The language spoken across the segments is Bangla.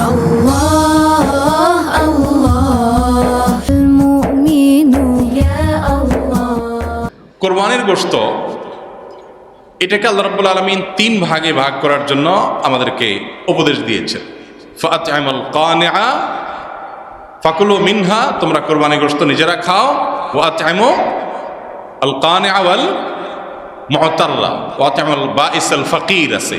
الله الله المؤمن يا الله কোরবানির গোশত এটাকে আল্লাহ রাব্বুল আলমিন তিন ভাগে ভাগ করার জন্য আমাদেরকে উপদেশ দিয়েছেন ফাতআমাল কানিআ ফাকুলু মিনহা তোমরা কোরবানি গোশত নিজেরা খাও ওয়াতআমু আল কানিআ ওয়াল মুতাররা ওয়াতআমাল বাইসাল ফাকির আছে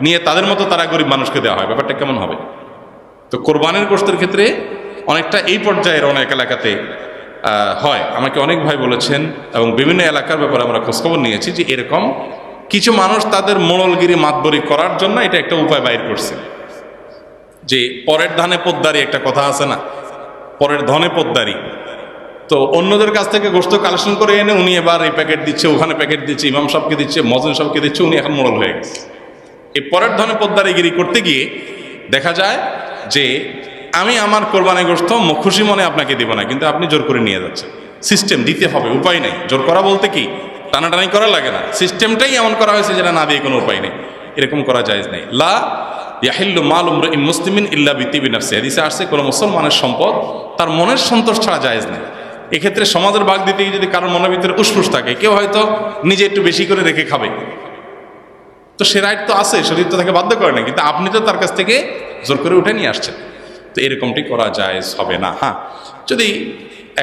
নিয়ে তাদের মতো তারা গরিব মানুষকে দেওয়া হয়। ব্যাপারটা কেমন হবে? তো কোরবানির গোষ্ঠের ক্ষেত্রে অনেকটা এই পর্যায়ের অনেক এলাকাতে হয়। আমাকে অনেক ভাই বলেছেন এবং বিভিন্ন এলাকার ব্যাপারে আমরা খোঁজখবর নিয়েছি যে এরকম কিছু মানুষ তাদের মোড়লগিরি মাতবরি করার জন্য এটা একটা উপায় বাইর করছে। যে পরের ধানে পোদ্দারি একটা কথা আছে না? পরের ধনে পোদ্দারি। তো অন্যদের কাছ থেকে গোস্ত কালেকশন করে এনে উনি এবার এই প্যাকেট দিচ্ছে, ওখানে প্যাকেট দিচ্ছে, ইমাম সাহেবকে দিচ্ছে মজন সাহেবকে দিচ্ছে, উনি এখন মোড়ল হয়ে গেছে। এই পরের ধনে পোদ্দারিগিরি করতে গিয়ে দেখা যায় যে আমি আমার কোরবানি গোস্ত ম- খুশি মনে আপনাকে দিব না, কিন্তু আপনি জোর করে নিয়ে যাচ্ছেন। সিস্টেম দিতে হবে, উপায় নেই। জোর করা বলতে কি? টানাটানি করা লাগে না। সিস্টেমটাই এমন করা হয়েছে যেটা না দিয়ে কোনো উপায় নেই। এরকম করা যায় নেই। লা ইয়াহিল্লু মাল উমর ইন মুসলিমিন ইল্লা বিতিবি নাফসি। হাদিসে আসছে, কোনো মুসলমানের সম্পদ তার মনের সন্তোষ ছাড়া জায়েজ নেই। এক্ষেত্রে সমাজের ভাগ দিতে গিয়ে যদি কারোর মনের ভিতরে উসফুস থাকে, কেউ হয়তো নিজে একটু বেশি করে রেখে খাবে। তো সে রাইট তো আছে শরীর তো তাকে বাধ্য করে না কিন্তু আপনি তো তার কাছ থেকে জোর করে উঠে নিয়ে আসছেন। তো এরকমটি করা যায়, হবে না হ্যাঁ। যদি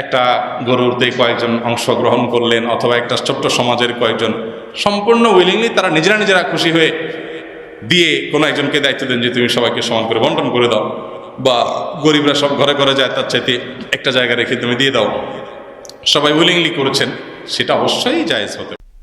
একটা গরুরতে কয়েকজন অংশগ্রহণ করলেন, অথবা একটা ছোট্ট সমাজের কয়েকজন, সম্পূর্ণ উইলিংলি তারা নিজেরা নিজেরা খুশি হয়ে দিয়ে কোনো একজনকে দায়িত্ব দেন যে, তুমি সবাইকে সমান করে বন্টন করে দাও, বা গরিবরা সব ঘরে ঘরে যায়, তার চাইতে একটা জায়গা রেখে তুমি দিয়ে দাও। সবাই উইলিংলি করেছেন, সেটা অবশ্যই জায়েজ হতে